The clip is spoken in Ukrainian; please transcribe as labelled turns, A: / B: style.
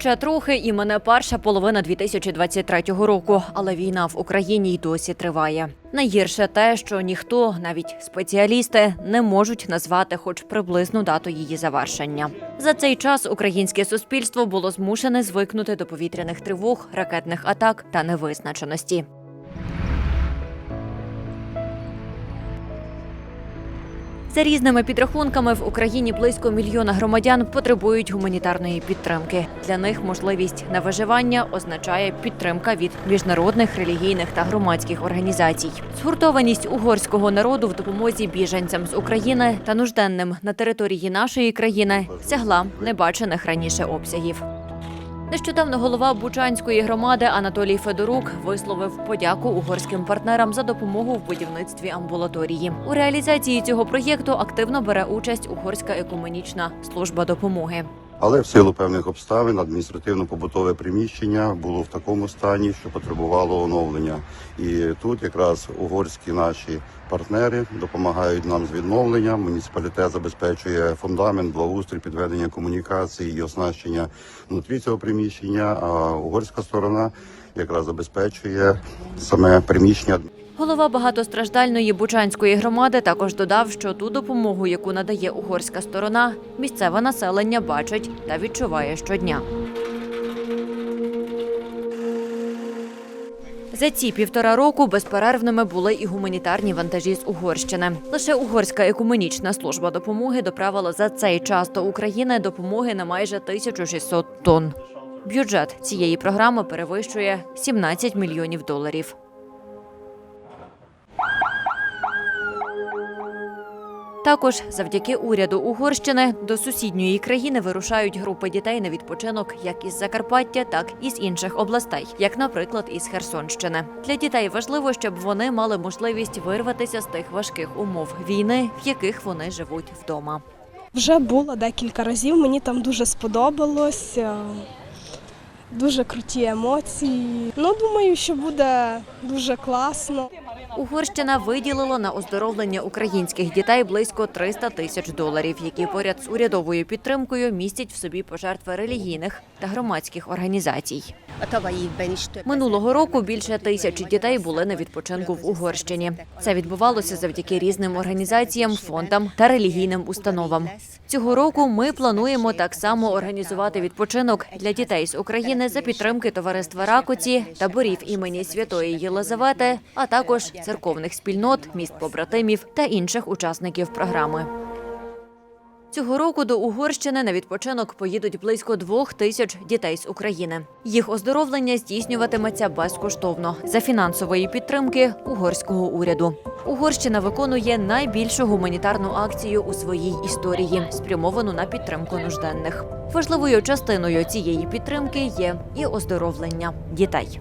A: Ще трохи і мене перша половина 2023 року, але війна в Україні й досі триває. Найгірше те, що ніхто, навіть спеціалісти, не можуть назвати хоч приблизну дату її завершення. За цей час українське суспільство було змушене звикнути до повітряних тривог, ракетних атак та невизначеності. За різними підрахунками в Україні близько мільйона громадян потребують гуманітарної підтримки. Для них можливість на виживання означає підтримка від міжнародних релігійних та громадських організацій. Згуртованість угорського народу в допомозі біженцям з України та нужденним на території нашої країни сягла небачених раніше обсягів. Нещодавно голова Бучанської громади Анатолій Федорук висловив подяку угорським партнерам за допомогу в будівництві амбулаторії. У реалізації цього проєкту активно бере участь угорська екуменічна служба допомоги.
B: Але в силу певних обставин адміністративно-побутове приміщення було в такому стані, що потребувало оновлення. І тут якраз угорські наші партнери допомагають нам з відновленням. Муніципалітет забезпечує фундамент, благоустрій, підведення комунікацій і оснащення внутрі цього приміщення. А угорська сторона якраз забезпечує саме приміщення
A: Голова багатостраждальної бучанської громади також додав, що ту допомогу, яку надає угорська сторона, місцеве населення бачить та відчуває щодня. За ці півтора року безперервними були і гуманітарні вантажі з Угорщини. Лише угорська екуменічна служба допомоги доправила за цей час до України допомоги на майже 1600 тонн. Бюджет цієї програми перевищує 17 мільйонів доларів. Також завдяки уряду Угорщини до сусідньої країни вирушають групи дітей на відпочинок як із Закарпаття, так і з інших областей, як, наприклад, із Херсонщини. Для дітей важливо, щоб вони мали можливість вирватися з тих важких умов війни, в яких вони живуть вдома.
C: Вже було декілька разів, мені там дуже сподобалось. е, Дуже круті емоції. Ну, думаю, що буде дуже класно.
A: Угорщина виділила на оздоровлення українських дітей близько 300 тисяч доларів, які поряд з урядовою підтримкою містять в собі пожертви релігійних та громадських організацій. Минулого року більше тисячі дітей були на відпочинку в Угорщині. Це відбувалося завдяки різним організаціям, фондам та релігійним установам. Цього року ми плануємо так само організувати відпочинок для дітей з України за підтримки товариства Ракоці, таборів імені Святої Єлизавети, а також церковних спільнот, міст побратимів та інших учасників програми. Цього року до Угорщини на відпочинок поїдуть близько двох тисяч дітей з України. Їх оздоровлення здійснюватиметься безкоштовно за фінансової підтримки угорського уряду. Угорщина виконує найбільшу гуманітарну акцію у своїй історії, спрямовану на підтримку нужденних. Важливою частиною цієї підтримки є і оздоровлення дітей.